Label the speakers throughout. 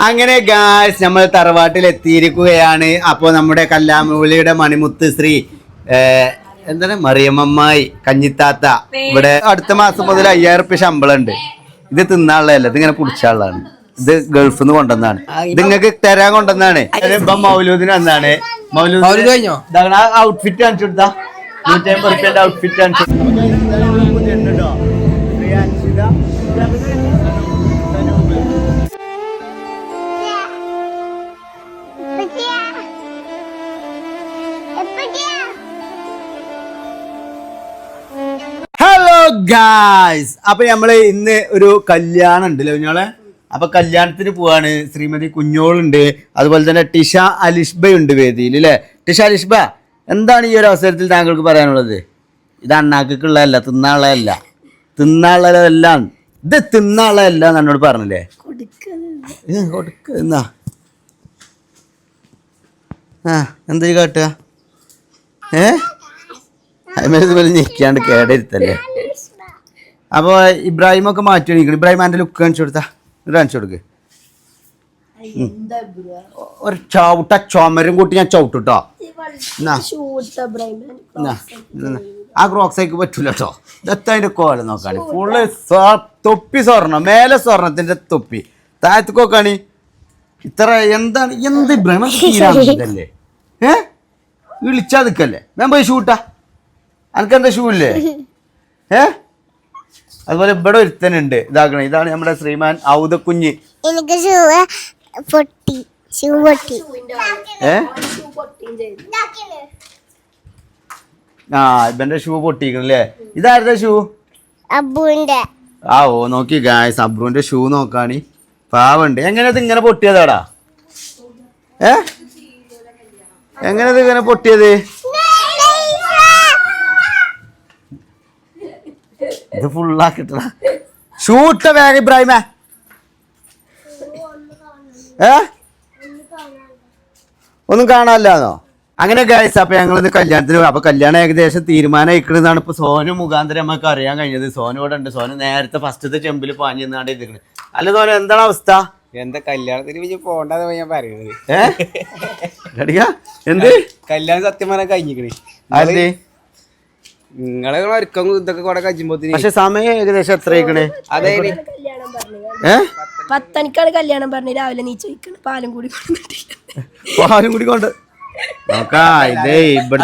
Speaker 1: അങ്ങനെ ഗായ്സ് നമ്മൾ തറവാട്ടിൽ എത്തിയിരിക്കുകയാണ് അപ്പോൾ നമ്മുടെ കല്ലാമൂലിയുടെ മണിമുത്ത് ശ്രീ എന്താണ്? മറിയമ്മമ്മായി കഞ്ഞിത്താത്ത. ഇവിടെ അടുത്ത മാസം മുതൽ അയ്യായിരം റുപ്യ ശമ്പളം ഉണ്ട് ഇത് തിന്നാനുള്ളതല്ല ഇത് ഇങ്ങനെ പിടിച്ചാളാണ് ഇത് ഗൾഫിൽ നിന്ന് കൊണ്ടുവന്നാണ് ഇത് നിങ്ങൾക്ക് തരാൻ കൊണ്ടുവന്നാണ് ഇപ്പം മൗലൂദിന് വന്നാണ്
Speaker 2: മൗലൂദ് കഴിഞ്ഞോ?
Speaker 1: ഔട്ട്ഫിറ്റ് കാണിച്ചു കൊടുത്താ. നൂറ്റമ്പത് റുപ്യന്റെ ഔട്ട്ഫിറ്റ് കാണിച്ചു ഗായ്സ് അപ്പൊ നമ്മൾ ഇന്ന് ഒരു കല്യാണം ഉണ്ടല്ലോ കുഞ്ഞോളെ അപ്പൊ കല്യാണത്തിന് പോവാണ്. ശ്രീമതി കുഞ്ഞോളുണ്ട്. അതുപോലെ തന്നെ ടിഷ അലിഷ്ബ ഉണ്ട് വേദിയിൽ അല്ലേ ടിഷ അലിഷ്ബ എന്താണ് ഈ ഒരു അവസരത്തിൽ താങ്കൾക്ക് പറയാനുള്ളത്? ഇത് അണ്ണാക്കുള്ളതല്ല തിന്നാളല്ല തിന്നാളല്ല ഇത് തിന്നാളല്ല എന്ന് എന്നോട് പറഞ്ഞില്ലേ? ഇത് കൊടുക്ക എന്നാ. ആ എന്താ കാട്ടുക ഏ? അതിമേലെ ഇതുപോലെ ഞെക്കിയാണ്ട് കേടരുത്തല്ലേ? അപ്പോൾ ഇബ്രാഹിം ഒക്കെ മാറ്റി എണീക്കണം ഇബ്രാഹിം എന്റെ ലുക്ക് കാണിച്ചു കൊടുത്താ. കാണിച്ചു കൊടുക്ക്. ഒരു ചവിട്ട ചുമരും കൂട്ടി ഞാൻ ചവിട്ടു കേട്ടോ എന്നാ എന്നാ, ഇതെന്നാ. ആ ക്രോക്സൈക്ക് പറ്റൂല കേട്ടോ ഇതൊക്കെ അതിന്റെ കോല നോക്കാണ് ഫുള്ള് തൊപ്പി സ്വർണം മേലെ സ്വർണത്തിന്റെ തൊപ്പി. താഴത്തേക്കൊക്കാണ് ഇത്ര എന്താണ് എന്ത് ഭ്രമം തീരാല്ലേ ഏ? വിളിച്ചാ നിൽക്കല്ലേ ഞാൻ പോയി ഷൂട്ടാ അനക്കെന്താ ഷൂ ഇല്ലേ? ഏ? അതുപോലെ ഇവിടെ ഒരുത്തനുണ്ട്. ഇതാകണേ. ഇതാണ് നമ്മുടെ ശ്രീമാൻ ഔദക്കുഞ്ഞ്.
Speaker 3: എനിക്ക് പൊട്ടി. പൊട്ടി.
Speaker 1: ഏ? ആ ഇവന്റെ ഷൂ പൊട്ടിക്കണല്ലേ ഇതാരുടെ ഷൂ?
Speaker 3: അബുവിന്റെ.
Speaker 1: ആ ഓ നോക്കി ഗായസ് അബ്രുവിന്റെ ഷൂ നോക്കാണി. പാവുണ്ട്. എങ്ങനെയത് ഇങ്ങനെ പൊട്ടിയതാടാ? ഏ? എങ്ങനെയത് ഇങ്ങനെ പൊട്ടിയത്? ഇത് ഫുള്ളാക്കിട്ടാ ഷൂട്ട വേഗം ഇബ്രാഹിമേ. ഏ? ഒന്നും കാണാനില്ലാന്നോ? അങ്ങനെ ഗൈസ് അപ്പൊ ഞങ്ങളിന്ന് കല്യാണത്തിന്. അപ്പൊ കല്യാണം ഏകദേശം തീരുമാനം അയക്കണെന്നാണ് ഇപ്പൊ സോനു മുഖാന്തരം നമുക്ക് അറിയാൻ കഴിഞ്ഞത്. സോനു ഇവിടെ ഉണ്ട്. സോനു നേരത്തെ ഫസ്റ്റത്തെ ചെമ്പിൽ പാഞ്ഞു നിന്നാണ്ട് ഇരിക്കുന്നത് അല്ല സോനു എന്താണ് അവസ്ഥ?
Speaker 2: എന്താ കല്യാണത്തിന് പിന്നെ പോണ്ടെന്ന് ഞാൻ പറയുന്നത്
Speaker 1: ഏഹ് എന്ത്?
Speaker 2: കല്യാണം സത്യം പറഞ്ഞാൽ കഴിഞ്ഞിക്കണേ.
Speaker 1: അല്ലേ
Speaker 2: നിങ്ങളെ ഒരുക്കം ഇതൊക്കെ കൂടെ കഴിയുമ്പോത്തിന്
Speaker 1: പക്ഷെ സമയം ഏകദേശം എത്ര ആയിക്കണേ
Speaker 2: അതെ
Speaker 1: ഏ?
Speaker 4: പത്തണിക്കാണ് കല്യാണം പറഞ്ഞ് രാവിലെ നീ ചോദിക്കണം. പാലും കൂടി
Speaker 1: പാലും കൂടി കൊണ്ട്. നോക്കാ ഇതേ ഇവിടെ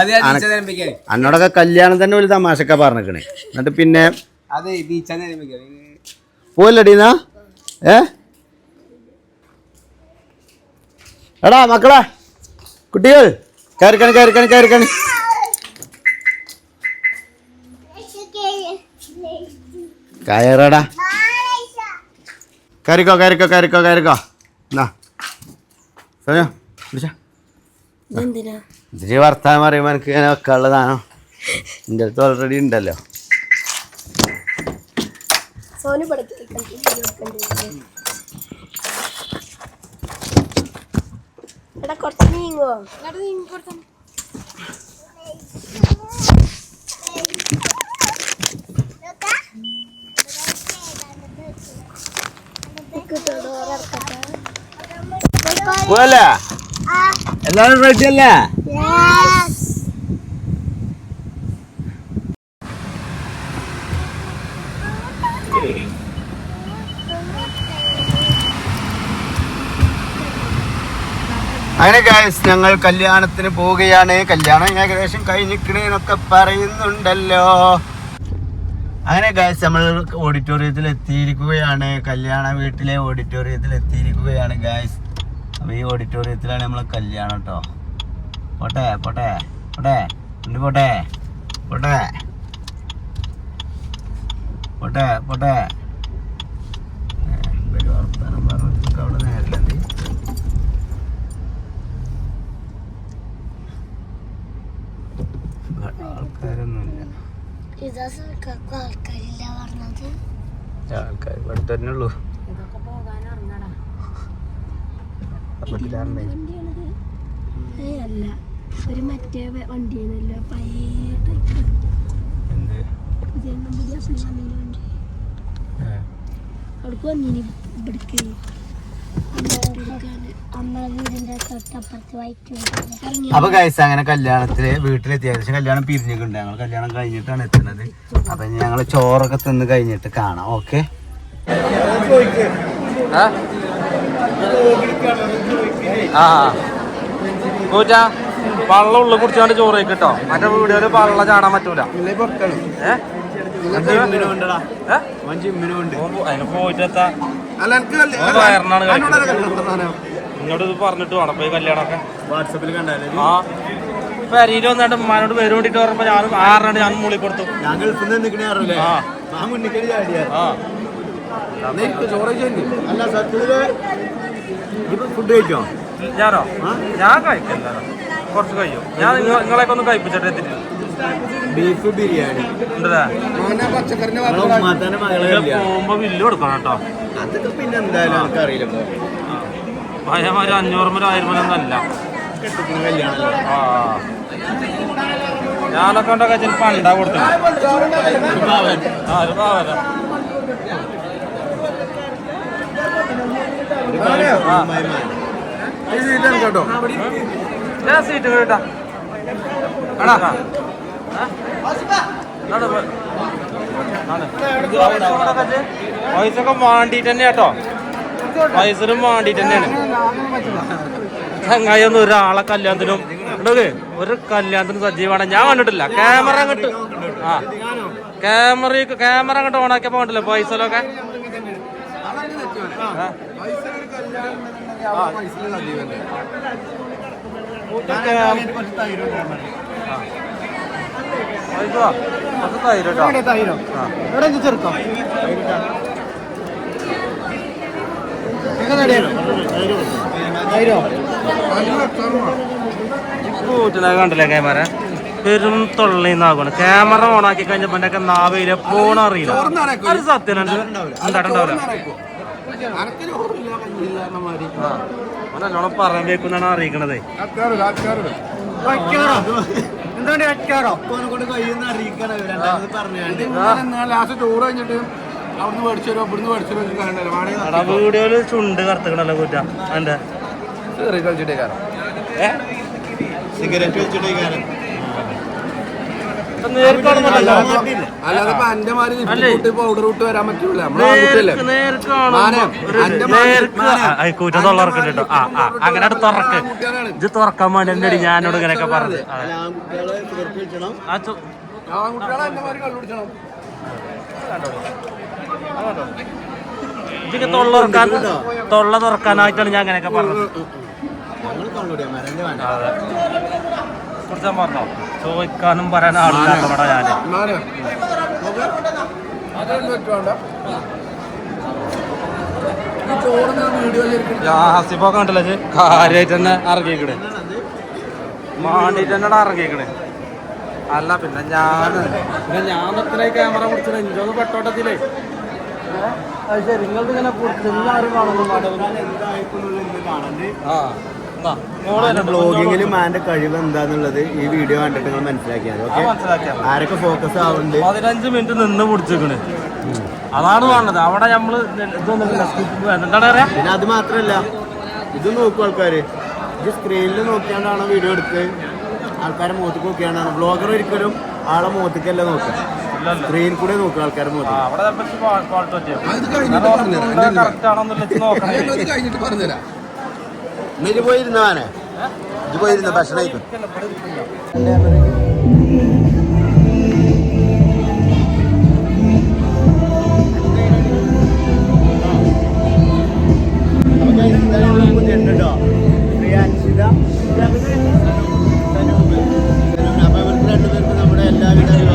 Speaker 1: അന്നോടൊക്കെ കല്യാണം തന്നെ ഒരു തമാശക്ക പറഞ്ഞിക്കണേ. എന്നിട്ട് പിന്നെ പോലടീന്നാ ഏ? എടാ മക്കളെ കുട്ടികൾ കയറിക്കണി കയറിക്കണി കയറിക്കണി. കയറടാ. കയറിക്കോ കയറിക്കോ കയറിക്കോ കയറിക്കോ. എന്നാ പിടിച്ചാ ഇതിരി വർത്താനം പറയുമ്പോൾ എനിക്ക് ഇങ്ങനെ വെക്കാനുള്ളതാണോ എന്റെ അടുത്ത് ഓൾറെഡി ഉണ്ടല്ലോ.
Speaker 4: കുറച്ച് നീങ്ങോ നീങ്ങി കുറച്ച്
Speaker 1: പോലെ എല്ലാവരും റെഡി അല്ലേ? അങ്ങനെ ഗായ്സ് ഞങ്ങൾ കല്യാണത്തിന് പോവുകയാണ്. കല്യാണം ഏകദേശം കഴിഞ്ഞിക്കണേന്നൊക്കെ പറയുന്നുണ്ടല്ലോ. അങ്ങനെ ഗായ്സ് നമ്മൾ ഓഡിറ്റോറിയത്തിൽ എത്തിയിരിക്കുകയാണ്. കല്യാണ വീട്ടിലെ ഓഡിറ്റോറിയത്തിൽ എത്തിയിരിക്കുകയാണ് ഗായ്സ് അപ്പൊ ഈ ഓഡിറ്റോറിയത്തിലാണ് നമ്മളെ കല്യാണം കേട്ടോ പോട്ടെ പോട്ടെ പോട്ടെ. ഉണ്ട് പോട്ടെ പോട്ടെ. പോട്ടെ പോട്ടെ. അവിടെ നേരില്ലെന്ന് ആൾക്കാരൊന്നുമില്ല
Speaker 3: ഇതാ സർക്കാർക്ക് ആൾക്കാരില്ല പറഞ്ഞത്
Speaker 1: ആൾക്കാർ ഇവിടെ തന്നെ ഉള്ളൂ.
Speaker 4: ഒരു മറ്റേ വണ്ടിയാണല്ലോ. പഴയ പുതിയ പുതിയ വണ്ടി വന്നിനി ഇവിടേക്ക്.
Speaker 1: അപ്പൊ ഗൈസ് അങ്ങനെ കല്യാണത്തിൽ വീട്ടിലെത്തിയ ശേഷം കല്യാണം പിരിഞ്ഞിട്ടുണ്ട്. ഞങ്ങൾ കല്യാണം കഴിഞ്ഞിട്ടാണ് എത്തുന്നത്. അപ്പൊ ഞങ്ങൾ ഞങ്ങൾ ചോറൊക്കെ തിന്ന് കഴിഞ്ഞിട്ട് കാണാം. ഓക്കെ
Speaker 2: ആ? വള്ളം ഉള്ളു കുടിച്ചാണ്ട് ചോറ് കേട്ടോ മറ്റേ വീഡിയോയിൽ വള്ള ചാടാൻ പറ്റൂല. പോയിട്ടെത്താ. അല്ല വയറിനാണ് കഴിക്കുന്നത് നിന്നോട് ഇത് പറഞ്ഞിട്ട് വേണം. പോയി കല്യാണമൊക്കെ.
Speaker 1: വാട്സപ്പിൽ കണ്ടാലേ?
Speaker 2: ആ. പെരയിൽ വന്നിട്ട് ഉമ്മാനോട് പേര് വേണ്ടിട്ട് പറഞ്ഞപ്പോ ഞാനും ആറിനാണ്ട് ഞാൻ മൂളി കൊടുത്തു.
Speaker 1: ഞാൻ ഗൾഫിൽ നിന്ന് നിൽക്കണേ അറിയില്ലേ
Speaker 2: ആ.
Speaker 1: ആ മുന്നിക്കൽ ചാടിയാ
Speaker 2: ആ.
Speaker 1: അല്ല സത്യത്തിൽ ഫുഡ് കഴിക്കോ?
Speaker 2: ഞാനോ? ഞാൻ കഴിക്കില്ല കുറച്ച് കഴിയും. ഞാൻ നിങ്ങ- നിങ്ങളെയൊക്കെ ഒന്ന് കഴിപ്പിച്ചിട്ട് എത്തിട്ടില്ല
Speaker 1: ബീഫ് ബിരിയാണി.
Speaker 2: പോകുമ്പോ ബില്ല് കൊടുക്കണം കേട്ടോ.
Speaker 1: അതൊക്കെ പിന്നെ എന്തായാലും നമുക്ക് അറിയില്ല
Speaker 2: ഭയമാര് അഞ്ഞൂറ് മുതൽ ആയിരം മുതൽ ഒന്നല്ല ഞാനൊക്കെ ഉണ്ടൊക്കെ ചിലപ്പോ അണ്ടാ കൊടുത്തു ഞാൻ സീറ്റ് കേട്ടാ. പൈസ ഒക്കെ വാണ്ടിട്ട് തന്നെ കേട്ടോ. പൈസനും വേണ്ടിട്ട് തന്നെയാണ്. അങ്ങനെ ഒന്നും ഒരാളെ കല്യാണത്തിനും ഒരു കല്യാണത്തിന് സജീവമാണ് ഞാൻ കണ്ടിട്ടില്ല. ക്യാമറ അങ്ങോട്ട് ആ. ക്യാമറ ക്യാമറ അങ്ങോട്ട് ഓണാക്കിയപ്പോ കണ്ടില്ല? പൈസലൊക്കെ അത് തൈര് കേട്ടോ ആ. കൂട്ടിനെ കണ്ടില്ലേ ക്യാമറ? പെരും തൊള്ളിന്നാകണം ക്യാമറ ഓണാക്കി കഴിഞ്ഞപ്പോ എന്റെ നാവയിലെ പോണ അറിയില്ല. അത് സത്യം ഉണ്ടായിട്ടുണ്ടാവില്ല നല്ലോണം പറയാൻ വെക്കുന്നാണ് അറിയിക്കണതേ.
Speaker 1: കൊണ്ട് കഴിയുന്ന അറിയിക്കണം
Speaker 5: ലാസ്റ്റ് ടൂർ കഴിഞ്ഞിട്ട് അവിടുന്ന് മേടിച്ചോ ഇവിടുന്ന് മേടിച്ചോ
Speaker 2: വീഡിയോയിൽ ചുണ്ട് കറുത്തക്കണല്ലോ കുറ്റ. എന്റെ
Speaker 1: സിഗരറ്റ് വെച്ചിട്ട് കാരണം
Speaker 2: നേർക്കാണെന്നല്ലോ
Speaker 5: അല്ലാതെ ഇപ്പൊ എന്റെ മാതിരി പൗഡർ ഇട്ട് വരാൻ പറ്റൂല. അന്റെ
Speaker 2: അങ്ങനെ തുറക്ക്. ഇത് തുറക്കാൻ വേണ്ടി എന്നോട് ഞാനോട് ഇങ്ങനെയൊക്കെ പറഞ്ഞു അതെ.
Speaker 1: ആൺകുട്ടികളെ സിഗരറ്റ്
Speaker 2: ഇതിക്ക് തൊള്ള തുറക്കാൻ തൊള്ള തുറക്കാനായിട്ടാണ് ഞാൻ അങ്ങനെയൊക്കെ പറഞ്ഞത്. കുറിച്ച് പറഞ്ഞോ? ചോദിക്കാനും പറയാൻ ആളില്ലാത്ത ഇവിടെ
Speaker 5: ഞാൻ. അതൊന്നും പറ്റുവാണ്ട ഈ ചോറ് ഞാൻ വീഡിയോയിൽ
Speaker 2: കണ്ടല്ലേ കാര്യമായിട്ട് തന്നെ ഇറങ്ങിക്കണേ. മാണ്ടിട്ട് തന്നെ ഇറങ്ങിക്കണേ. അല്ല പിന്നെ ഞാൻ പിന്നെ ഞാൻ അത്രയും ക്യാമറ പിടിച്ചത് എനിക്കൊന്ന് പെട്ടോട്ടത്തിലേ അത് ശരി നിങ്ങൾക്ക് ഇങ്ങനെ പിടിച്ചെല്ലാരും കാണുന്നു ആ എന്നാ, മോൾ തന്നെ
Speaker 1: ബ്ലോഗിങ്ങിൽ മാന്റെ കഴിവ് എന്താന്നുള്ളത് ഈ വീഡിയോ കണ്ടിട്ട് നിങ്ങൾ മനസ്സിലാക്കിയാൽ ഓക്കെ ആരൊക്കെ ഫോക്കസ് ആവുന്നുണ്ട്?
Speaker 2: പതിനഞ്ച് മിനിറ്റ് നിന്ന് പിടിച്ചേക്കണ് അതാണ് പറഞ്ഞത്. അവിടെ നമ്മൾ എന്താണ് പറയാ?
Speaker 1: പിന്നെ അത് മാത്രല്ല ഇത് നോക്കും ആൾക്കാര്. ഇത് സ്ക്രീനിൽ നോക്കിയാണ്ടാണ് വീഡിയോ എടുത്ത്? ആൾക്കാരെ മുഖത്തേക്ക് നോക്കിയാണ്ടാണ്? ബ്ലോഗർ ഒരിക്കലും ആളെ മുഖത്തേക്കല്ല നോക്കുക. സ്ക്രീൻ കൂടെ നോക്കുക ആൾക്കാർ
Speaker 2: ആ,
Speaker 1: മുഖത്തേക്ക്
Speaker 2: അവിടെ ചിലപ്പോ ഫാൾട്ട് പറ്റിയോ
Speaker 5: അത് കഴിഞ്ഞിട്ട് പറഞ്ഞുതരാം.
Speaker 2: കറക്റ്റ് ആണോന്നില്ല നോക്കണേ.
Speaker 5: അത് കഴിഞ്ഞിട്ട് പറഞ്ഞുതരാം.
Speaker 1: നീ ഇത് പോയിരുന്ന ഇത് പോയിരുന്ന ഭക്ഷണം കഴിക്കും നമ്മുടെ എല്ലാവിധ?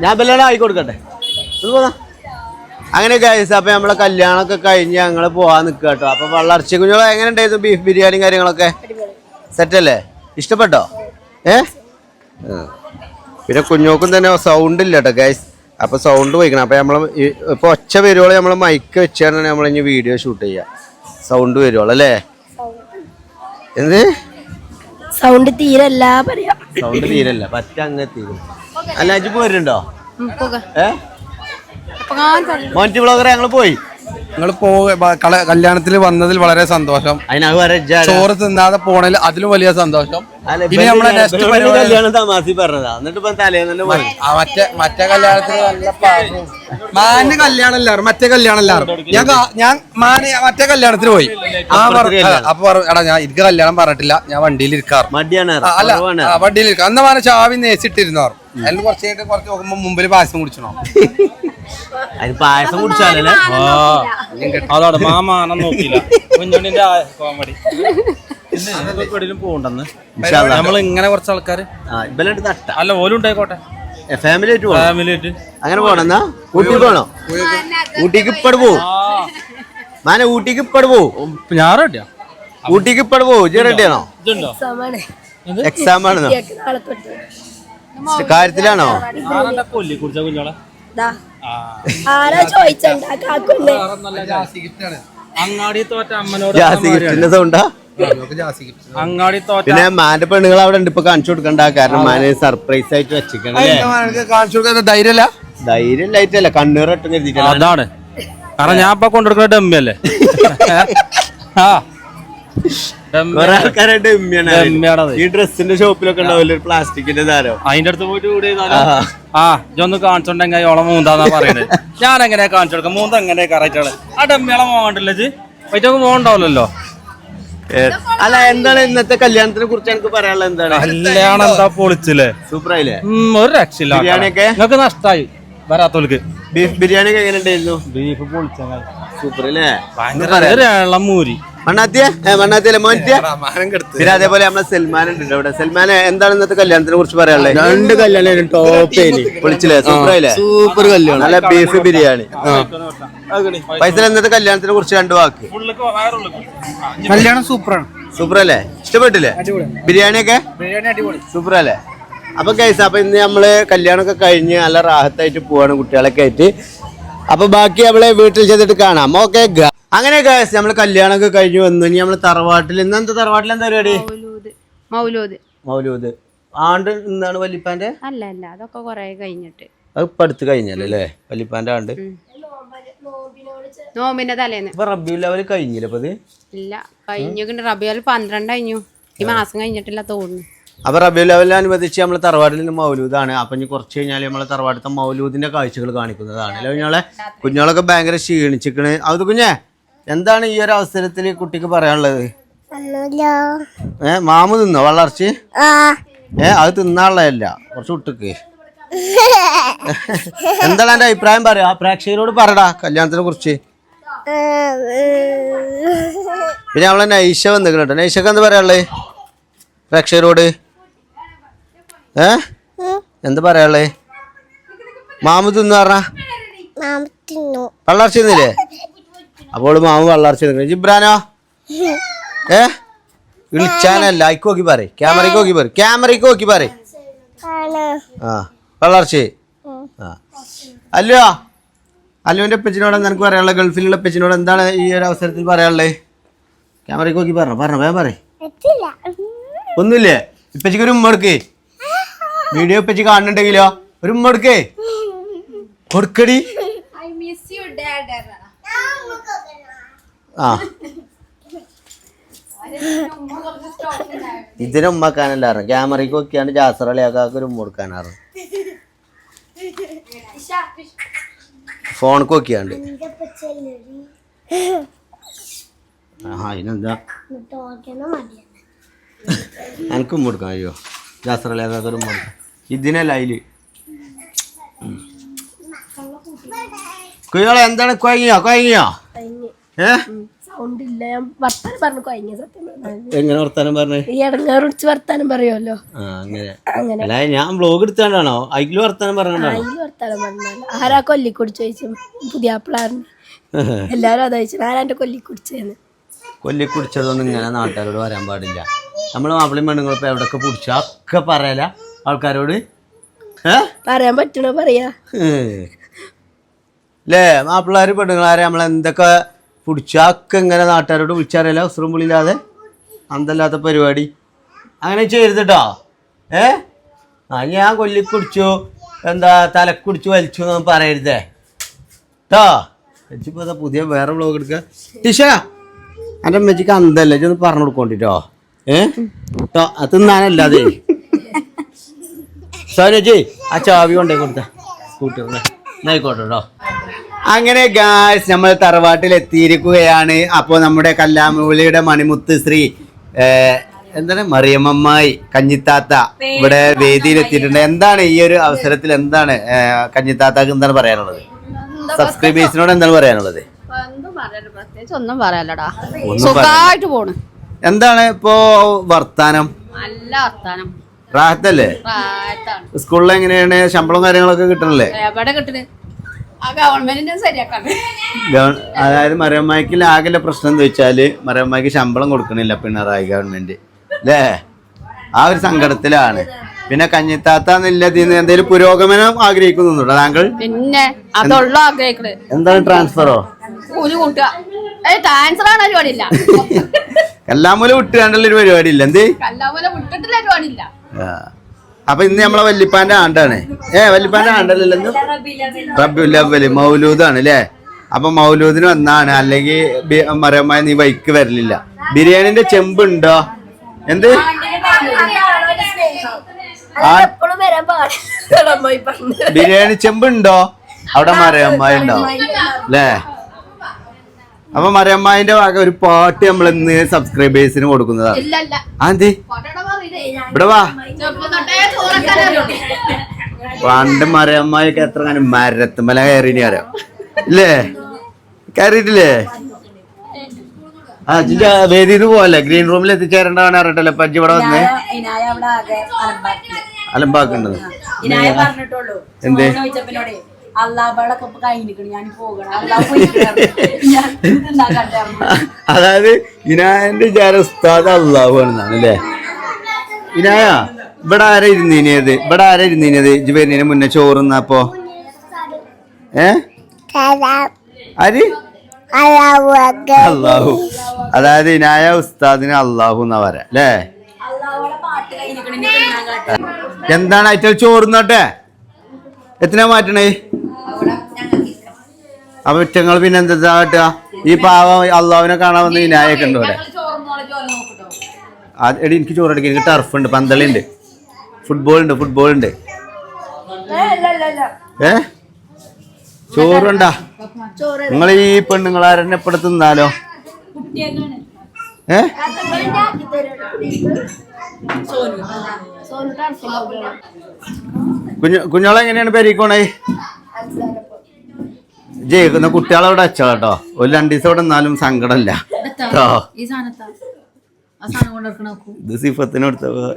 Speaker 1: ഞാൻ ബെല്ലാണ് ആയി കൊടുക്കട്ടെ. ആയി അങ്ങനെ ഗൈസ് അപ്പൊ നമ്മളെ കല്യാണമൊക്കെ കഴിഞ്ഞ് ഞങ്ങൾ പോവാൻ നിൽക്കുക കേട്ടോ അപ്പൊ വള്ളർച്ച കുഞ്ഞുങ്ങളെ എങ്ങനെ ഉണ്ടായിരുന്നു ബീഫ് ബിരിയാണിയും കാര്യങ്ങളൊക്കെ? സെറ്റല്ലേ ഇഷ്ടപ്പെട്ടോ? ഏ. പിന്നെ കുഞ്ഞോക്കും തന്നെ സൗണ്ട് ഇല്ല കേട്ടോ ഗൈസ് അപ്പൊ സൗണ്ട് പോയിക്കണം. അപ്പോൾ നമ്മൾ ഈ- ഇപ്പൊ ഒച്ച വരുവോളം നമ്മൾ മൈക്ക് വെച്ചാണ് നമ്മൾ ഇനി വീഡിയോ ഷൂട്ട് ചെയ്യുക സൗണ്ട് വരുവോളം അല്ലേ? എന്ത്?
Speaker 4: സൗണ്ട് തീരല്ല പറയാ.
Speaker 1: സൗണ്ട് തീരല്ല പറ്റ അങ്ങ് തീരും. അല്ല അജി പോരുണ്ടോ ഏഹ് മോന്റി ബ്ലോഗറെ ഞങ്ങൾ പോയി.
Speaker 5: നിങ്ങൾ പോ കല്യാണത്തിൽ വന്നതിൽ വളരെ സന്തോഷം. ചോറ് തിന്നാതെ പോണതിൽ അതിലും വലിയ സന്തോഷം. ഇനി നമ്മളെ നെക്സ്റ്റ് മറ്റേ മറ്റേ കല്യാണത്തിന് നല്ല പാട്ടും. മാന് കല്യാണം എല്ലാവരും മറ്റേ കല്യാണം എല്ലാവരും ഞാൻ ഞാൻ മാന് മറ്റേ കല്യാണത്തിന് പോയി. ആ പറഞ്ഞു അപ്പൊ പറഞ്ഞു എടാ ഞാൻ എനിക്ക് കല്യാണം പറഞ്ഞിട്ടില്ല. ഞാൻ വണ്ടിയിൽ ഇരിക്കാറ്. അല്ല വണ്ടിയിൽ ഇരിക്കാം അന്ന് മാന ചാവി നേച്ചിട്ടിരുന്നവർ അതിന് കുറച്ച് കഴിഞ്ഞിട്ട് കുറച്ച് നോക്കുമ്പോ മുമ്പിൽ പായസം കുടിച്ചണോ?
Speaker 1: അതിന് പായസം കുടിച്ചാലല്ലേ?
Speaker 2: മാമ മാമാനം നോക്കിയില്ല കുഞ്ഞുണ്ണിന്റെ കോമഡി. എവിടെയും പോകണ്ടെന്ന്
Speaker 1: ഇൻഷാല്ലാ.
Speaker 2: നമ്മൾ ഇങ്ങനെ കുറച്ച് ആൾക്കാര്
Speaker 1: നട്ട.
Speaker 2: അല്ല ഓലും ഉണ്ടായിക്കോട്ടെ
Speaker 1: ഫാമിലി ആയിട്ട്
Speaker 2: ഫാമിലി ആയിട്ട്.
Speaker 1: അങ്ങനെ പോണെന്നാ ഊട്ടി പോണോ? ഊട്ടിക്ക് ഇപ്പട് പോ മാന ഊട്ടിക്ക് ഇപ്പട് പോവും?
Speaker 2: ഞാൻ റെഡിയാ
Speaker 1: ഊട്ടിക്ക് ഇപ്പട് പോവും? ഇജ്ജ് റെഡിയാണോ എക്സാം ആണെന്നോ? കാര്യത്തിലാണോ?
Speaker 2: കൊല്ലി കുടിച്ച കുഞ്ഞോളെ?
Speaker 4: ആരാ
Speaker 2: അങ്ങാടി തോറ്റ അമ്മനോട്
Speaker 1: സൗണ്ടാ?
Speaker 2: അങ്ങാടി തോറ്റ
Speaker 1: പിന്നെ മാന്റെ പെണ്ണുങ്ങൾ അവിടെ ഉണ്ട് ഇപ്പൊ കാണിച്ചു കൊടുക്കണ്ട? കാരണം മാന് സർപ്രൈസ് ആയിട്ട് വെച്ചിരിക്കണം
Speaker 5: കാണിച്ചു കൊടുക്കാൻ ധൈര്യമല്ല
Speaker 1: ധൈര്യം ലൈറ്റല്ല കണ്ണീറൊട്ടും കരുതിയിട്ടല്ല.
Speaker 2: അതാണ്. കാരണം ഞാൻ ഇപ്പൊ കൊണ്ടുകൊടുക്കുന്ന ഡമ്മി അല്ലേ ആ.
Speaker 1: കുറെ ഈ ഡ്രസ്സിന്റെ ഷോപ്പിലൊക്കെ ഉണ്ടാവില്ല ഒരു പ്ലാസ്റ്റിക്കിന്റെ താരം
Speaker 2: അതിന്റെ അടുത്ത് പോയിട്ട് കൂടി ആ ഇതൊന്ന് കാണിച്ചോണ്ടെങ്കിൽ ഓളെ മൂന്താന്നാ പറയുന്നത് ഞാൻ എങ്ങനെ കാണിച്ചു കൊടുക്കാം? എങ്ങനെയാ കറക്റ്റാണ് ആ ഡമ്മിയോളെ മോണ്ടല്ലേ ഇത് പറ്റൊക്കെ
Speaker 1: പോകണ്ടാവല്ലോ അല്ല എന്താണ് ഇന്നത്തെ കല്യാണത്തിനെ കുറിച്ച് എനിക്ക് പറയാനുള്ളത് എന്താണ്?
Speaker 2: കല്യാണം എന്താ പൊളിച്ചില്ലേ? ഉം, ഒരു രക്ഷയില്ല
Speaker 1: ബിരിയാണിയൊക്കെ?
Speaker 2: നിങ്ങക്ക് നഷ്ടായി. വരാത്തോൽക്ക്.
Speaker 1: ബീഫ് ബിരിയാണി ഒക്കെ എങ്ങനെ ഉണ്ടായിരുന്നു
Speaker 2: ബീഫ് പൊളിച്ച
Speaker 1: സൂപ്പർ അല്ലേ
Speaker 2: ഭയങ്കര മൂരി
Speaker 1: മണ്ണാത്തിയ? മണ്ണാത്തിയല്ലേ മോന്റിയ?
Speaker 5: മാനം കെടുത്ത്.
Speaker 1: പിന്നെ അതേപോലെ നമ്മളെ സൽമാൻ ഉണ്ട് ഇവിടെ. സൽമാൻ എന്താണ് ഇന്നത്തെ കല്യാണത്തിനെ കുറിച്ച് പറയാനുള്ളത് രണ്ട് കല്യാണം ടോപ്പ് പൊളിച്ചില്ലേ സൂപ്പർ ആയില്ലേ? സൂപ്പർ കല്യാണം. നല്ല ബീഫ് ബിരിയാണി. പൈസ ഇന്നത്തെ കല്യാണത്തിനെ കുറിച്ച് രണ്ട് വാക്ക്.
Speaker 5: കല്യാണം സൂപ്പറാണ്.
Speaker 1: സൂപ്പർ അല്ലേ ഇഷ്ടപ്പെട്ടില്ലേ ബിരിയാണി ഒക്കെ സൂപ്പർ അല്ലേ അപ്പൊ ഗൈസ് അപ്പൊ ഇന്ന് നമ്മൾ കല്യാണമൊക്കെ കഴിഞ്ഞ് നല്ല റാഹത്തായിട്ട് പോവാണ് കുട്ടികളൊക്കെ ആയിട്ട്. അപ്പൊ ബാക്കി അവളെ വീട്ടിൽ ചെന്നിട്ട് കാണാം. ഓക്കെ അങ്ങനെ ഗായസ് നമ്മൾ കല്യാണമൊക്കെ കഴിഞ്ഞു വന്നു. ഇനി നമ്മൾ തറവാട്ടിൽ ഇന്ന് എന്താ തറവാട്ടിൽ എന്താ പരിപാടി?
Speaker 6: മൗലൂദ്. മൗലൂദ്.
Speaker 1: ആണ്ട് എന്താണ് വല്ലിപ്പാന്റെ?
Speaker 6: അല്ല അല്ല. അതൊക്കെ കൊറേ കഴിഞ്ഞിട്ട്.
Speaker 1: അത് ഇപ്പൊ അടുത്ത് കഴിഞ്ഞല്ലേ വല്ലിപ്പാന്റെ ആണ്ട്.
Speaker 6: നോമ്പിന്റെ തലേന്ന്.
Speaker 1: ഇപ്പൊ റബ്ബി ലെവൽ കഴിഞ്ഞില്ല അപ്പൊ
Speaker 6: ഇല്ല കഴിഞ്ഞു റബിയോൽ പന്ത്രണ്ട് കഴിഞ്ഞു. ഈ മാസം കഴിഞ്ഞിട്ടില്ല തോന്നുന്നു.
Speaker 1: അപ്പൊ റബിയുൽ ലെവലിനെ അനുബന്ധിച്ച് നമ്മൾ തറവാട്ടിൽ നിന്ന് മൗലൂദാണ്. അപ്പൊ ഇനി കുറച്ച് കഴിഞ്ഞാൽ നമ്മളെ തറവാട്ടത്തെ മൗലൂദിന്റെ കാഴ്ചകൾ കാണിക്കുന്നതാണ്. അല്ലെ കുഞ്ഞോളെ കുഞ്ഞോളൊക്കെ ഭയങ്കര ക്ഷീണിച്ചിക്കണ് അത് കുഞ്ഞെ എന്താണ് ഈ ഒരു അവസരത്തിൽ കുട്ടിക്ക് പറയാനുള്ളത്? ഏ മാമു തിന്നോ വളർച്ചി ഏ അത് തിന്നാനുള്ളതല്ല കുറച്ച് കുട്ടിക്ക്. എന്താണ് എന്റെ അഭിപ്രായം പറയാ? പ്രേക്ഷകരോട് പറടാ കല്യാണത്തിനെ കുറിച്ച്. പിന്നെ നമ്മളെ നൈഷ വന്നിട്ടുണ്ട് നൈഷക്ക് എന്താ പറയാനുള്ളത്? പ്രേക്ഷകരോട്. ഏ? എന്താ പറയാനുള്ളത്? മാമു തിന്നു പറഞ്ഞ? തിന്നില്ലേ? അപ്പോൾ മാവ് വള്ളർച്ച ജിബ്രാനോ? ഏ? വിളിച്ചാനല്ല അയക്ക് നോക്കി പറ ക്യാമറയ്ക്ക് നോക്കി പറ ക്യാമറയ്ക്ക് നോക്കി പറ ആ വള്ളർച്ച ആ. അല്ലോ? അല്ലുവിന്റെ അപ്പച്ചിനോട് എന്താ പറയാനുള്ള പറയാനുള്ളത്? ഗൾഫിലുള്ള അപ്പച്ചിനോട് എന്താണ് ഈ ഒരു അവസരത്തിൽ പറയാനുള്ളത്? ക്യാമറയ്ക്ക് നോക്കി പറഞ്ഞോ. പറഞ്ഞോ വേഗം പറ ഒന്നുമില്ലേ? ഇപ്പച്ചിക്ക് ഒരു ഉമ്മ എടുക്കേ വീഡിയോ ഇപ്പച്ചി കാണുന്നുണ്ടെങ്കിലോ? ഒരു ഉമ്മ എടുക്കേ കൊടുക്കടി. ആ. ഇതിന് ഉമ്മക്കാനല്ലായിരുന്നു ക്യാമറയ്ക്ക് നോക്കിയാണ്ട് ജാസർ അളിയാക്കാക്ക് ഒരു ഉമ്മ കൊടുക്കാനാറ് ഫോണിക്ക് നോക്കിയാണ്ട് ആ അതിനെന്താ? എനിക്കും ഉമ്മ കൊടുക്കാൻ അയ്യോ ജാസർ അളിയാക്കാക്ക് ഒരു ഉമ്മ കൊടുക്കാം ഇതിനല്ല അതിൽ. കുഞ്ഞോളെ എന്താണ് കുഴങ്ങിയോ? കുഴങ്ങിയോ?
Speaker 4: സൗണ്ട് ഇല്ല. ഞാൻ വർത്താനം പറഞ്ഞു സത്യം
Speaker 1: എങ്ങനെ വർത്താനം പറഞ്ഞേ?
Speaker 4: ഈ ഇടങ്ങാറ് പിടിച്ച് വർത്താനം പറയുമല്ലോ
Speaker 1: അങ്ങനെ. അല്ല ഞാൻ ബ്ലോഗ് എടുത്താണ്ടാണോ? അതിൽ വർത്താനം പറഞ്ഞാണോ
Speaker 4: അതിൽ വർത്താനം പറഞ്ഞാൽ ആരാ കൊല്ലിക്കുടിച്ച് ചോദിച്ചു പുതിയ ആപ്പിളാറിന് എല്ലാരും അതാ ചോദിച്ചു ആരാ എന്റെ കൊല്ലിക്കുടിച്ചെന്ന്?
Speaker 1: കൊല്ലി കുടിച്ചതൊന്നും ഇങ്ങനെ നാട്ടുകാരോട് വരാൻ പാടില്ല. നമ്മൾ മാപ്പിളയും പെണ്ണുങ്ങളും ഇപ്പൊ എവിടെയൊക്കെ കുടിച്ച? ഒക്കെ പറയല ആൾക്കാരോട്.
Speaker 4: പറയാൻ പറ്റണോ? പറയാ.
Speaker 1: അല്ലേ മാപ്പിള്ളാര് പെണ്ണുങ്ങളാരെ നമ്മൾ എന്തൊക്കെ കുടിച്ച എങ്ങനെ നാട്ടുകാരോട് വിളിച്ചറിയില്ല ഉസ്രും പുളിയില്ലാതെ അന്തല്ലാത്ത പരിപാടി. അങ്ങനെ ചെയ്യരുത് കേട്ടോ ഏ? ആ ഞാൻ കൊല്ലി കുടിച്ചു എന്താ തലക്കുടിച്ചു വലിച്ചു എന്നൊന്നും പറയരുതേ. കേട്ടോ വെച്ചിപ്പോ പുതിയ വേറെ വ്ളോഗ് എടുക്കുക ടിഷ എന്റെ അമ്മച്ചിക്ക് അന്തല്ലേ ഒന്ന് പറഞ്ഞു കൊടുക്കോണ്ടിട്ടോ ഏ? കേട്ടോ അത് തിന്നാനല്ലാതെ. സോനജി ആ ചാവി കൊണ്ടേ കൊടുത്ത. കൂട്ടി എന്നായിക്കോട്ടെ കേട്ടോ അങ്ങനെ ഗായ്സ് നമ്മൾ തറവാട്ടിൽ എത്തിയിരിക്കുകയാണ് അപ്പോൾ നമ്മുടെ കല്ലാമൂലിയുടെ മണിമുത്ത് ശ്രീ എന്താണ്? മറിയമ്മമ്മായി കഞ്ഞിത്താത്ത ഇവിടെ വേദിയിൽ എത്തിയിട്ടുണ്ട് എന്താണ് ഈ ഒരു അവസരത്തിൽ എന്താണ് കഞ്ഞിത്താത്താക്ക് എന്താണ് പറയാനുള്ളത്? സബ്സ്ക്രൈബേഴ്സിനോട് എന്താണ് പറയാനുള്ളത്?
Speaker 6: ഒന്നും പറയാലടാ സുഖമായിട്ട് പോണ്.
Speaker 1: എന്താണ് ഇപ്പോ വർത്താനം?
Speaker 6: നല്ല വർത്താനം.
Speaker 1: റാഹത്തല്ലേ? സ്കൂളിൽ എങ്ങനെയാണ്? ശമ്പളം കാര്യങ്ങളൊക്കെ കിട്ടണല്ലേ?
Speaker 6: എവിടെ കിട്ടണ്?
Speaker 1: അതായത് മറിയമ്മയ്ക്ക് ആകെ പ്രശ്നം എന്താ വെച്ചാൽ മറിയമ്മയ്ക്ക് ശമ്പളം കൊടുക്കണില്ല പിണറായി ഗവൺമെന്റ്. അല്ലേ ആ ഒരു സങ്കടത്തിലാണ്. പിന്നെ കഞ്ഞിത്താത്ത നിന്ന് എന്തെങ്കിലും പുരോഗമനം ആഗ്രഹിക്കുന്നുണ്ടോ താങ്കൾ?
Speaker 6: പിന്നെ അതുള്ള
Speaker 1: എന്താണ് ട്രാൻസ്ഫറോ
Speaker 6: ട്രാൻസ്ഫർ ആണ് പരിപാടിയില്ല
Speaker 1: എല്ലാം വിട്ടുകാണ്ടുള്ള ഒരു പരിപാടി ഇല്ല. എന്ത്?
Speaker 6: കല്ലാമൂല പരിപാടിയില്ല.
Speaker 1: അപ്പൊ ഇന്ന് നമ്മളെ വല്യപ്പാന്റെ ആണ്ടാണ്. ഏ വല്യപ്പാന്റെ ആണ്ടല്ലല്ലോ റബ്ബുൽ മൗലൂദാണ് അല്ലേ അപ്പൊ മൗലൂദിന് വന്നാണ്. അല്ലെങ്കിൽ മരമായ നീ വൈക്ക് വരലില്ല. ബിരിയാണിന്റെ ചെമ്പ് ഉണ്ടോ എന്ത് ബിരിയാണി ചെമ്പ് ഉണ്ടോ അവിടെ മരയമ്മായി ഉണ്ടോ അല്ലേ അപ്പൊ മരയമ്മായിന്റെ ഭാഗം ഒരു പാട്ട് നമ്മൾ ഇന്ന് സബ്സ്ക്രൈബേഴ്സിന് കൊടുക്കുന്നതാണ് എന്ത്? ഇവിടെ വാ. പണ്ട് മരമ്മയൊക്കെ എത്ര കാലം മരത്തുമല കയറിനി അറിയാം? ഇല്ലേ? കയറിയിട്ടില്ലേ? ആ ജിജ വേദിന്ന് പോവല്ലേ? ഗ്രീൻ റൂമിൽ എത്തിച്ചേരേണ്ടതാണ് അറിയട്ടല്ലേ? പജ്ജി ഇവിടെ വന്ന്? അലമ്പാക്കുന്നത് എന്തേ? അതായത് ഇനായന്റെ വിചാരം ഉസ്താദ് അള്ളാഹു ആണെന്നാണ് അല്ലേ? ഇനായ ഇവിടെ ആരാ ഇരുന്നീനിയത് ഇവിടെ ആരാ ഇരുന്നീനിയത് ഇജ് വരുന്നതിന് മുന്നേ ചോറുന്നപ്പോ ഏ? ആര്? അള്ളാഹു അതായത് ഇനായ ഉസ്താദിന് അള്ളാഹു എന്നാ പറയാ അല്ലേ? എന്താണ് അയറ്റ ചോറുന്നോട്ടെ എത്രയാ മാറ്റണേ? അപ്പൊ ഇറ്റങ്ങൾ പിന്നെ എന്താ കാട്ടുക? ഈ പാവം അള്ളാഹുവിനെ കാണാൻ വന്ന ഇനായൊക്കെ ഉണ്ട്
Speaker 7: ചോറുന്നോളെ ചോറ് നോക്കട്ടോ
Speaker 1: ആ, എടി എനിക്ക് ചോറടിക്കും എനിക്ക് ടർഫുണ്ട് ഉണ്ട് ഫുട്ബോളുണ്ട് ഉണ്ട്. ഫുട്ബോൾ ഉണ്ട് ഫുട്ബോൾ ഉണ്ട്. ഏ ചോറുണ്ടാ? നിങ്ങൾ ഈ പെണ്ണുങ്ങളാരെന്നെ ഇപ്പടെ തിന്നാലോ? ഏ? കുഞ്ഞു കുഞ്ഞോളെ എങ്ങനെയാണ് പെരീക്കോണേ? ജയിക്കുന്ന കുട്ടികളവിടെ വെച്ചോ കേട്ടോ ഒരു രണ്ടു ദിവസം ഇവിടെ നിന്നാലും സങ്കടമില്ല കേട്ടോ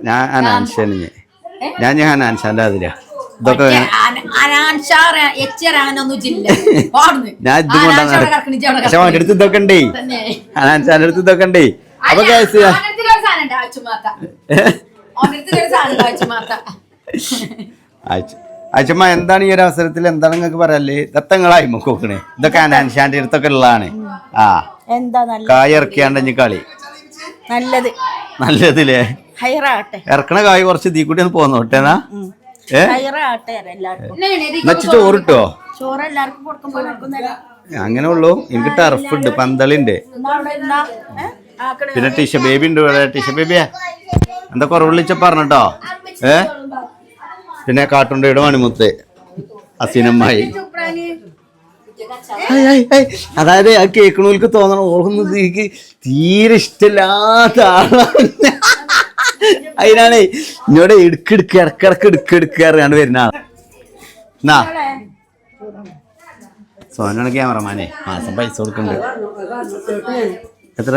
Speaker 1: ഞാൻ അനാൻഷാണ് ഞാൻ ഞാൻ ഞാൻ അനാൻഷാന്റെ ഇതൊക്കെ ഇങ്ങനെ-
Speaker 7: എച്ചറാനൊന്നും ജില്ല പാടുന്നു
Speaker 1: ഞാൻ ഇത് കൊണ്ടാണ് പക്ഷെ അവന്റെ അടുത്ത് ഇതൊക്കെ ഉണ്ടേ. അനാൻഷാന്റെ അടുത്ത് ഇതൊക്കെ ഉണ്ടേ. അപ്പൊ കേസ് അച്ഛമ്മ എന്താണ് ഈ ഒരു അവസരത്തിൽ എന്താണ് നിങ്ങൾക്ക് പറയാല്ലേ ദത്തങ്ങളായി നോക്കണേ. ഇതൊക്കെ അനാൻഷാന്റെ അടുത്തൊക്കെ ഉള്ളതാണ്. ആ.
Speaker 7: എന്താ നല്ല
Speaker 1: കായ് ഇറക്കിയാണ്ട് കളി.
Speaker 7: നല്ലത്.
Speaker 1: നല്ലതില്ലേ
Speaker 7: ഹയറാകട്ടെ
Speaker 1: ഇറക്കണ കായ് കുറച്ച് തീ കൂടി ഒന്ന് പോന്നോട്ടേനാ ഏ?
Speaker 7: ഹൈറാട്ടെ എല്ലാവർക്കും.
Speaker 1: ചോറിട്ടോ
Speaker 7: ചോറ് എല്ലാവർക്കും കൊടുക്കുമ്പോൾ
Speaker 1: അങ്ങനെ ഉള്ളൂ. എനിക്ക് ടർഫ് ഉണ്ട് പന്തളി ഉണ്ട്
Speaker 7: എന്നാ അവിടെ എന്നാ ഏ? ആക്കണേ.
Speaker 1: പിന്നെ ടീഷ ബേബി ഉണ്ട് ഇവിടെ. ടീഷ ബേബിയാ എന്താ കുറവുള്ളിച്ച പറഞ്ഞിട്ടോ? ഏ? പിന്നെ കാട്ടുണ്ടയുടെ മണിമുത്ത് അസീനമ്മായി. അതായത് ആ കേൾക്കണോൽക്ക് തോന്നണം ഓർക്കുന്നത് എനിക്ക് തീരെ ഇഷ്ടമില്ലാത്ത ആളാണ്. അതിനാണേ ഇന്നോടെ ഇടക്കിടക്ക് എടുക്ക് എടുക്കുക അറിയാണ്ട് വരുന്ന ആളാ. എന്നാ സോനാണ് ക്യാമറമാനെ മാസം പൈസ കൊടുക്കുന്നുണ്ട്. എത്ര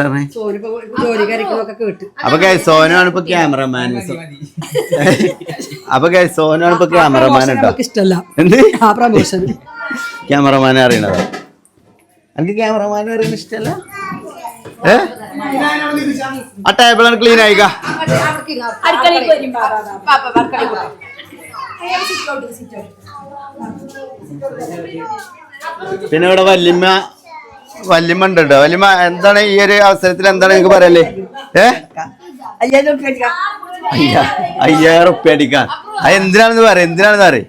Speaker 1: അപ്പൊ സോനാണ് ഇപ്പൊ ക്യാമറമാൻ. അപ്പൊ സോനാണ് ഇപ്പൊ ക്യാമറമാൻ കേട്ടോ.
Speaker 8: ഇഷ്ടല്ല
Speaker 1: എന്ത്?
Speaker 8: ആ പ്രമോഷൻ
Speaker 1: ക്യാമറമാനെ അറിയണത്? എനിക്ക് ക്യാമറമാനെ അറിയുന്ന ഇഷ്ടല്ല? ഏ? ആ ടേബിളാണ് ക്ലീൻ ആയിക്ക. പിന്നെ ഇവിടെ വല്യമ്മ വല്യമ്മ ഉണ്ട് കേട്ടോ വല്യമ്മ എന്താണ് ഈ ഒരു അവസരത്തിൽ എന്താണ് നിങ്ങൾക്ക് പറയല്ലേ ഏ?
Speaker 7: അയ്യായിരം
Speaker 1: ഉപ്പിയടിക്കാൻ അത് എന്തിനാണെന്ന് പറ എന്തിനാണെന്ന് പറയാ?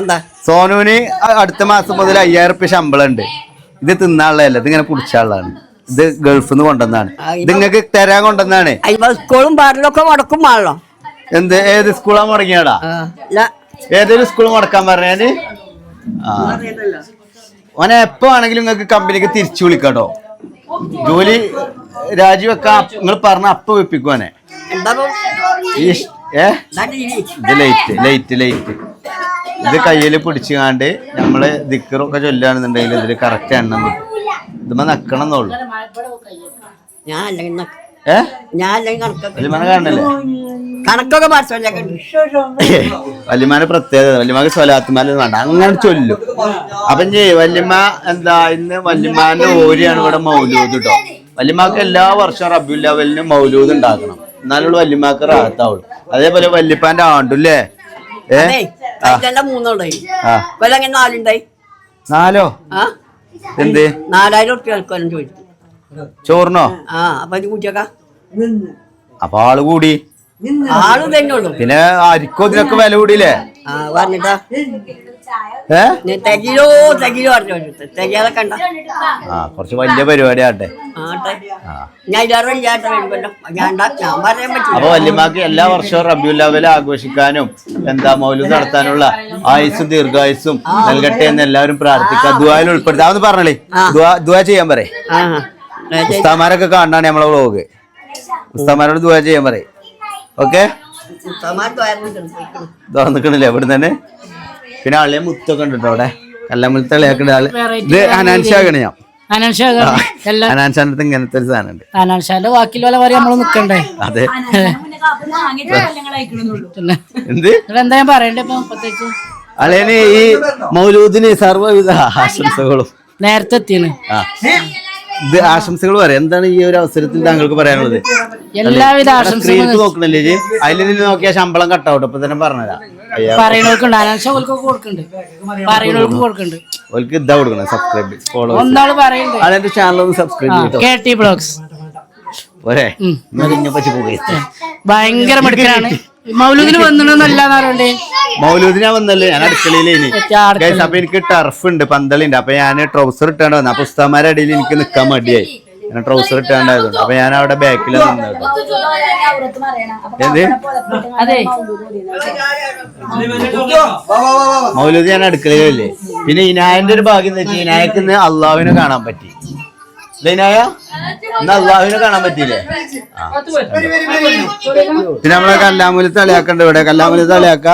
Speaker 7: എന്താ
Speaker 1: സോനുവിന് അടുത്ത മാസം മുതൽ അയ്യായിരം റുപ്യ ശമ്പളം ഉണ്ട് ഇത് തിന്നാനുള്ളതല്ല ഇത് ഇങ്ങനെ കുടിച്ചാനുള്ളതാണ്. ഇത് ഗൾഫിൽ നിന്ന് കൊണ്ടുവന്നാണ് ഇത് നിങ്ങൾക്ക് തരാൻ കൊണ്ടുവന്നാണ്
Speaker 7: സ്കൂളും പാടലൊക്കെ മുടക്കും പാടല്ലോ
Speaker 1: എന്ത് ഏത് സ്കൂളാ മുടങ്ങിയാടാ? ഏതൊരു സ്കൂൾ മുടക്കാൻ പറഞ്ഞാൽ ഓനെ എപ്പോ ആണെങ്കിലും നിങ്ങൾക്ക് കമ്പനിക്ക് തിരിച്ചു വിളിക്കാട്ടോ. ജോലി രാജിവെക്കാൻ നിങ്ങൾ പറഞ്ഞ അപ്പ വെപ്പിക്കുവാനെ ഏ? ഇത് ലൈറ്റ് ലൈറ്റ് ലൈറ്റ് ഇത് കയ്യിൽ പിടിച്ചുകാണ്ട് നമ്മൾ ദിക്കറൊക്കെ ചൊല്ലുകയാണെന്നുണ്ടെങ്കിൽ ഇതിൽ കറക്റ്റ് എണ്ണം ഇതുമ്മ നക്കണം എന്നുള്ളു ഏ? വല്യമാനെ കാണണല്ലേ
Speaker 7: കണക്കൊക്കെ
Speaker 1: വല്യമാനെ പ്രത്യേകത വല്യമാക്ക് സ്വലാത്തുമാല വേണ്ട. അങ്ങനെ ചൊല്ലു. അപ്പൊ ചെയ് വല്യമ്മ എന്താ ഇന്ന് വല്യമാന്റെ ഓരിയാണ് ഇവിടെ മൗലൂദ് കേട്ടോ വല്യമാക്ക് എല്ലാ വർഷവും റബ്യുല്ലാവലിന് ലെവലിന് മൗലൂദ് ഉണ്ടാക്കണം. എന്നാലുള്ള വല്യമാക്ക് റാത്താവുള്ളു അതേപോലെ വല്യപ്പാന്റെ ആണ്ടുല്ലേ
Speaker 7: അല്ലേ
Speaker 1: നാലോ? എന്ത്?
Speaker 7: നാലായിരം ചോദിച്ചു.
Speaker 1: ചോറിനോ?
Speaker 7: ആ അപ്പൊ ഇത് കൂട്ടിയൊക്കെ.
Speaker 1: അപ്പൊ ആൾ കൂടി?
Speaker 7: ആൾ തന്നെ ഉള്ളു
Speaker 1: പിന്നെ അരിക്കോ ഇതിനൊക്കെ വില കൂടിയില്ലേ?
Speaker 7: ആ പറഞ്ഞിട്ടാ.
Speaker 1: ഏ?
Speaker 7: കണ്ട.
Speaker 1: ആ കുറച്ച് വലിയ പരിപാടി ആട്ടെ.
Speaker 7: ആട്ടെ ഞാൻ ഇല്ലാതെ ഇല്ലാത്ത വരുമ്പല്ലോ. ഞാൻ ഉണ്ടാ- ഞാൻ പറയാൻ
Speaker 1: അപ്പൊ വല്യമാക്ക് എല്ലാ വർഷവും റബ്യു ലെവൽ ആഘോഷിക്കാനും എന്താ മൗലൂദ് നടത്താനുള്ള ആയുസും ദീർഘായുസും നൽകട്ടെ എന്ന് എല്ലാവരും പ്രാർത്ഥിക്കുക. ദുബായിൽ ഉൾപ്പെടുത്തുക അതൊന്ന് പറഞ്ഞേ ദുബാ ചെയ്യാൻ പറയേ.
Speaker 7: ആ.
Speaker 1: ഉസ്താമാരൊക്കെ കാണാണ് നമ്മളെ വ്ളോഗ്. ഉസ്താമാരോട് ദുബാ ചെയ്യാൻ പറയും. ഓക്കെ? തുറന്നിക്കണില്ലേ ഇവിടെ തന്നെ? പിന്നെ അളിയ മുത്തൊക്കെ ഉണ്ട് കേട്ടോ അവിടെ. കല്ലമ്പലത്തെ കളിയാക്കണ്ട ആൾ. ഇത് അനാൻഷാകണ ഞാൻ. അനാൻഷാന്റെ ഇങ്ങനത്തെ ഒരു സാധനം ഉണ്ട്.
Speaker 8: അനാൻഷാന്റെ വാക്കിൽ വല്ല വരെ നിക്കണ്ടേ?
Speaker 1: അതെ. എന്ത്?
Speaker 8: എന്താ ഞാൻ പറയണ്ടേ ഇപ്പൊ പ്രത്യേകിച്ച്?
Speaker 1: അളേന് ഈ മൗലൂദിന് സർവവിധ ആശംസകളും.
Speaker 8: നേരത്തെ എത്തിയാണ്.
Speaker 1: ഇത് ആശംസകൾ പറയാം. എന്താണ് ഈ ഒരു അവസരത്തിൽ താങ്കൾക്ക് പറയാനുള്ളത്?
Speaker 8: എല്ലാവിധ ആശംസകൾ
Speaker 1: നോക്കണല്ലേ അതിൽ നിന്ന് നോക്കിയാൽ ശമ്പളം കട്ടാവട്ടെ ഇപ്പൊ തന്നെ പറഞ്ഞതാ.
Speaker 8: കൊടുക്കുന്നുണ്ട് പറയണവർക്ക് കൊടുക്കുന്നുണ്ട്
Speaker 1: ഓൾക്ക് ഇതാ കൊടുക്കണം സബ്സ്ക്രൈബ് ഫോളോ
Speaker 8: ഒന്നാൾ പറയണ്ട്.
Speaker 1: അതെന്റെ ചാനൽ ഒന്ന് സബ്സ്ക്രൈബ് ചെയ്തോ
Speaker 8: കെ ടി ബ്ലോഗ്സ്
Speaker 1: പോരെ? ഇതിനെ പറ്റി
Speaker 8: ഭയങ്കര മെടുക്കലാണ് മൗലൂദിന് വന്നിട്ടൊന്നല്ലാന്ന് പറയണ്ടേ
Speaker 1: മൗലൂദിനാ വന്നല്ലേ? ഞാൻ അടുക്കളയിലേനി. അപ്പൊ എനിക്ക് ടർഫ് ഉണ്ട് പന്തലുണ്ട് അപ്പൊ ഞാൻ ട്രൗസർ ഇട്ടാണ് വന്നത് അപ്പൊ ഉസ്താമാരുടെ ഇടയിൽ എനിക്ക് നിക്കാൻ മടിയായി. ഞാൻ ട്രൗസർ ഇട്ടാണ്ടായിരുന്നു അപ്പൊ ഞാൻ അവിടെ
Speaker 8: ബാക്കിൽ
Speaker 1: മൗലൂദ് ഞാൻ അടുക്കളയിലല്ലേ? പിന്നെ ഇനായന്റെ ഒരു ഭാഗ്യം എന്ന് വെച്ചാൽ ഇനായക്ക് അള്ളാവിനെ കാണാൻ പറ്റി. അല്ലേ എന്നാ അള്ളാഹുവിനെ കാണാൻ പറ്റിയില്ലേ. പിന്നെ നമ്മളെ കല്ലാമൂലത്ത് തളിയാക്കണ്ട ഇവിടെ. കല്ലാമൂലത്ത് തളിയാക്ക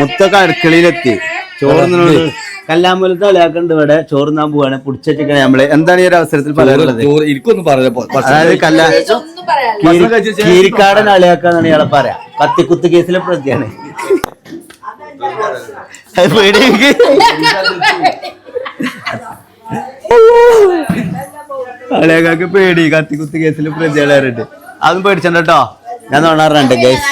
Speaker 1: മുത്ത അടുക്കളയിലെത്തി ചോറുന്നോട് കല്ലാമൂലത്ത് തളിയാക്കണ്ട ഇവിടെ. ചോറുന്നാൻ പോവാണ്. പുടിച്ചിട്ടിക്കണേ നമ്മൾ. എന്താണ് ഈ ഒരു അവസരത്തിൽ പറയാനുള്ളത്? അതായത് കല്ല കീരിക്കാടൻ അളിയാക്കാന്നാണ് ഇയാളെ പറയാ. കത്തിക്കുത്ത് കേസിലെ പ്രതിയാണ്. അത് പേടി കത്തി കുത്തി പേടി കത്തിക്കുത്ത് കേസിലെ പ്രതികളാറുണ്ട് അതും പേടിച്ചണ്ട കേട്ടോ ഞാൻ നോണാറുണ്ട് ഗൈസ്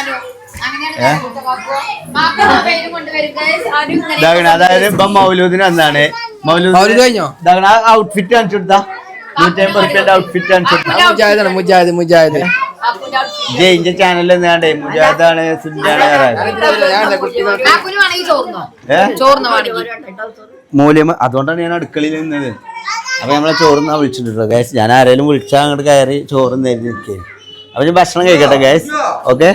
Speaker 1: അതായത് ഇപ്പൊ മൗലൂദിന് വന്നാണ്.
Speaker 5: മൗലൂദ് കഴിഞ്ഞോ?
Speaker 1: ഔട്ട്ഫിറ്റ് കാണിച്ചു കൊടുത്താ. നൂറ്റമ്പത് റുപ്യന്റെ ഔട്ട്ഫിറ്റ് കാണിച്ചു കൊടുത്താ.
Speaker 5: മുജാഹിദാണ് മുജാഹിദ് മുജാഹിദ്
Speaker 1: ജയിന്റെ മുജാഹിദാണ് സുജാണ് മൂല്യം അതുകൊണ്ടാണ് ഞാൻ അടുക്കളയിൽ നിന്നത്. അപ്പൊ നമ്മളെ ചോറുന്ന വിളിച്ചിട്ടുണ്ടോ? ഗൈസ് ഞാൻ ആരെങ്കിലും വിളിച്ചാൽ അങ്ങോട്ട് കയറി ചോറ് നേരി നിൽക്കേ അപ്പൊ ഞാൻ ഭക്ഷണം കഴിക്കട്ടെ ഗൈസ് ഓക്കെ